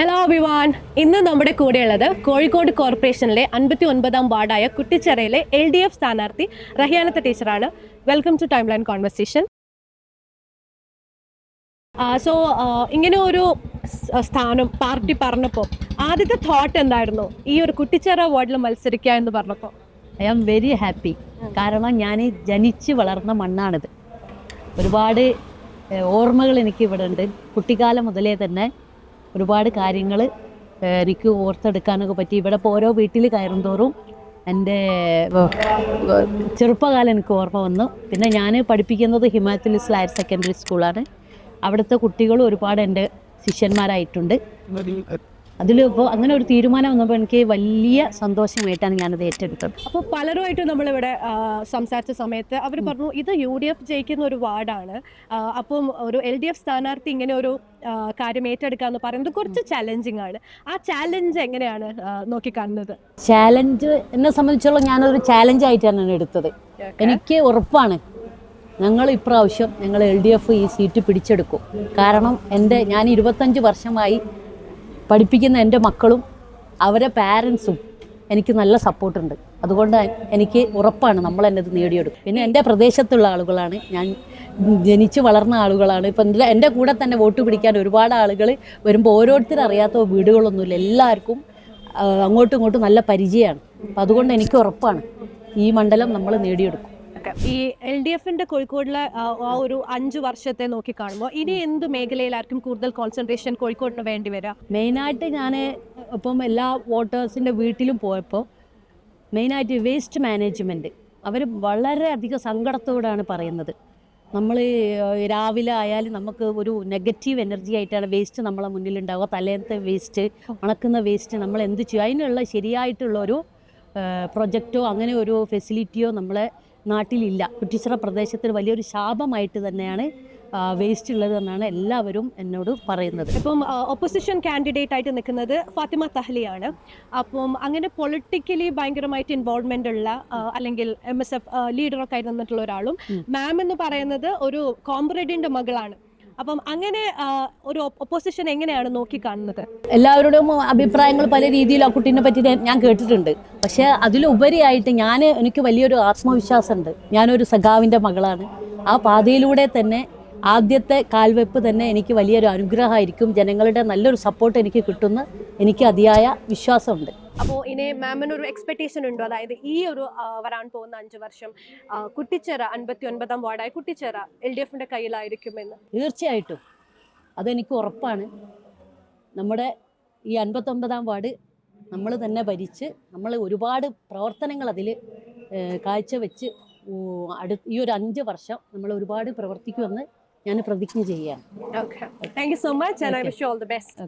Hello അഭിമാൻ ഇന്ന് നമ്മുടെ കൂടെയുള്ളത് കോഴിക്കോട് കോർപ്പറേഷനിലെ അൻപത്തി ഒൻപതാം വാർഡായ കുട്ടിച്ചിറയിലെ എൽ ഡി എഫ് സ്ഥാനാർത്ഥി റഹിയാനത്ത് ടീച്ചറാണ്. Welcome to timeline conversation so ഇങ്ങനെ ഒരു സ്ഥാനം പാർട്ടി പറഞ്ഞപ്പോൾ ആദ്യത്തെ തോട്ട് എന്തായിരുന്നു? ഈ ഒരു കുട്ടിച്ചിറ വാർഡിൽ മത്സരിക്കുക എന്ന് പറഞ്ഞപ്പോൾ ഐ ആം വെരി ഹാപ്പി കാരണം ഞാൻ ജനിച്ച് വളർന്ന മണ്ണാണിത്. ഒരുപാട് ഓർമ്മകൾ എനിക്ക് ഇവിടെ ഉണ്ട് കുട്ടിക്കാലം മുതലേ തന്നെ ഒരുപാട് കാര്യങ്ങൾ എനിക്ക് ഓർത്തെടുക്കാനൊക്കെ പറ്റി. ഇവിടെ ഇപ്പോൾ ഓരോ വീട്ടിൽ കയറും തോറും എന്റെ ചെറുപ്പകാലം എനിക്ക് ഓർമ്മ വന്നു. പിന്നെ ഞാൻ പഠിപ്പിക്കുന്നത് ഹിമാചലിസ് ഹയർ സെക്കൻഡറി സ്കൂളാണ്. അവിടുത്തെ കുട്ടികളും ഒരുപാട് എന്റെ ശിഷ്യന്മാരായിട്ടുണ്ട്. അതിലിപ്പോൾ അങ്ങനെ ഒരു തീരുമാനം വന്നപ്പോൾ എനിക്ക് വലിയ സന്തോഷമായിട്ടാണ് ഞാനത് ഏറ്റെടുത്തത്. അപ്പോൾ പലരുമായിട്ട് നമ്മളിവിടെ സംസാരിച്ച സമയത്ത് അവർ പറഞ്ഞു ഇത് യു ഡി എഫ് ജയിക്കുന്ന ഒരു വാർഡാണ്. അപ്പം ഒരു എൽ ഡി എഫ് സ്ഥാനാർത്ഥി ഇങ്ങനെ ഒരു കാര്യം ഏറ്റെടുക്കാന്ന് പറയുന്നത് കുറച്ച് ചലഞ്ചിങ് ആണ്. ആ ചാലഞ്ച് എങ്ങനെയാണ് നോക്കിക്കാണുന്നത്? ചാലഞ്ച് എന്നെ സംബന്ധിച്ചോളം ഞാനൊരു ചാലഞ്ച് ആയിട്ടാണ് എടുത്തത്. എനിക്ക് ഉറപ്പാണ് ഞങ്ങൾ ഇപ്രാവശ്യം ഞങ്ങൾ എൽ ഡി എഫ് ഈ സീറ്റ് പിടിച്ചെടുക്കും. കാരണം എന്റെ ഞാൻ ഇരുപത്തഞ്ച് വർഷമായി പഠിപ്പിക്കുന്ന എന്റെ മക്കളും അവരെ പാരൻസും എനിക്ക് നല്ല സപ്പോർട്ടുണ്ട് അതുകൊണ്ട് എനിക്ക് ഉറപ്പാണ് നമ്മൾ എന്നത് നേടിയെടുക്കും. പിന്നെ എന്റെ പ്രദേശത്തുള്ള ആളുകളാണ് ഞാൻ ജനിച്ച് വളർന്ന ആളുകളാണ്. ഇപ്പം എന്റെ എന്റെ കൂടെ തന്നെ വോട്ട് പിടിക്കാൻ ഒരുപാട് ആളുകൾ വരുമ്പോൾ ഓരോരുത്തരും അറിയാത്ത വീടുകളൊന്നുമില്ല. എല്ലാവർക്കും അങ്ങോട്ടും ഇങ്ങോട്ടും നല്ല പരിചയമാണ്. അപ്പം അതുകൊണ്ട് എനിക്ക് ഉറപ്പാണ് ഈ മണ്ഡലം നമ്മൾ നേടിയെടുക്കും. ഈ എൽ ഡി എഫിന്റെ കോഴിക്കോടിലെ ആ, ഒരു അഞ്ച് വർഷത്തെ നോക്കി കാണുമ്പോൾ ഇനി എന്ത് മേഖലയിലായിരിക്കും കൂടുതൽ കോൺസെൻട്രേഷൻ കോഴിക്കോടിന് വേണ്ടി വരിക മെയിനായിട്ട് ഞാൻ ഇപ്പം എല്ലാ വോട്ടേഴ്സിന്റെ വീട്ടിലും പോയപ്പോൾ മെയിനായിട്ട് വേസ്റ്റ് മാനേജ്മെന്റ് അവർ വളരെയധികം സങ്കടത്തോടാണ് പറയുന്നത്. നമ്മൾ രാവിലെ ആയാലും നമുക്ക് ഒരു നെഗറ്റീവ് എനർജി ആയിട്ടാണ് വേസ്റ്റ് നമ്മളെ മുന്നിലുണ്ടാവുക. തലേന്നത്തെ വേസ്റ്റ് ഉണക്കുന്ന വേസ്റ്റ് നമ്മൾ എന്ത് ചെയ്യും? അതിനുള്ള ശരിയായിട്ടുള്ള ഒരു പ്രൊജക്റ്റോ അങ്ങനെ ഒരു ഫെസിലിറ്റിയോ നമ്മളെ നാട്ടിലില്ല. കുറ്റിച്ചിറ പ്രദേശത്തിൽ വലിയൊരു ശാപമായിട്ട് തന്നെയാണ് വേസ്റ്റ് ഉള്ളത് എന്നാണ് എല്ലാവരും എന്നോട് പറയുന്നത്. ഇപ്പം ഒപ്പോസിഷൻ കാൻഡിഡേറ്റ് ആയിട്ട് നിൽക്കുന്നത് ഫാത്തിമ തഹ്ലിയാണ്. അപ്പം അങ്ങനെ പൊളിറ്റിക്കലി ഭയങ്കരമായിട്ട് ഇൻവോൾവ്മെന്റ് ഉള്ള അല്ലെങ്കിൽ എം എസ് എഫ് ലീഡറൊക്കെ ആയിട്ട് നിന്നിട്ടുള്ള ഒരാളും മാം എന്ന് പറയുന്നത് ഒരു കോംറേഡിന്റെ മകളാണ്. അപ്പം അങ്ങനെ ഒരു ഒപ്പോസിഷൻ എങ്ങനെയാണ് നോക്കി കാണുന്നത് എല്ലാവരുടെയും അഭിപ്രായങ്ങൾ പല രീതിയിൽ ആ കുട്ടീനെ പറ്റി ഞാൻ- കേട്ടിട്ടുണ്ട്. പക്ഷേ അതിലുപരിയായിട്ട് ഞാൻ എനിക്ക് വലിയൊരു ആത്മവിശ്വാസമുണ്ട്. ഞാനൊരു സഖാവിന്റെ മകളാണ്. ആ പാതയിലൂടെ തന്നെ ആദ്യത്തെ കാൽവെപ്പ് തന്നെ എനിക്ക് വലിയൊരു അനുഗ്രഹമായിരിക്കും. ജനങ്ങളുടെ നല്ലൊരു സപ്പോർട്ട് എനിക്ക് കിട്ടുന്ന എനിക്ക് അതിയായ വിശ്വാസമുണ്ട്. അപ്പോൾ ഇനി മാമിന് ഒരു എക്സ്പെക്ടേഷൻ ഉണ്ടോ. അതായത് ഈ ഒരു വരാൻ പോകുന്ന അഞ്ചു വർഷം കുട്ടിച്ചേറ അൻപത്തി ഒൻപതാം വാർഡായ കുട്ടിച്ചേറ എൽ ഡി എഫിന്റെ കയ്യിലായിരിക്കുമെന്ന്. തീർച്ചയായിട്ടും. അതെനിക്ക് ഉറപ്പാണ്. നമ്മുടെ ഈ അൻപത്തൊമ്പതാം വാർഡ് നമ്മൾ തന്നെ ഭരിച്ച് നമ്മൾ ഒരുപാട് പ്രവർത്തനങ്ങൾ അതിൽ കാഴ്ചവെച്ച് അടു ഈ ഒരു അഞ്ച് വർഷം നമ്മൾ ഒരുപാട് പ്രവർത്തിക്കുമെന്ന് ഞാൻ പ്രതിജ്ഞ ചെയ്യാം okay thank you so much and I wish you all the best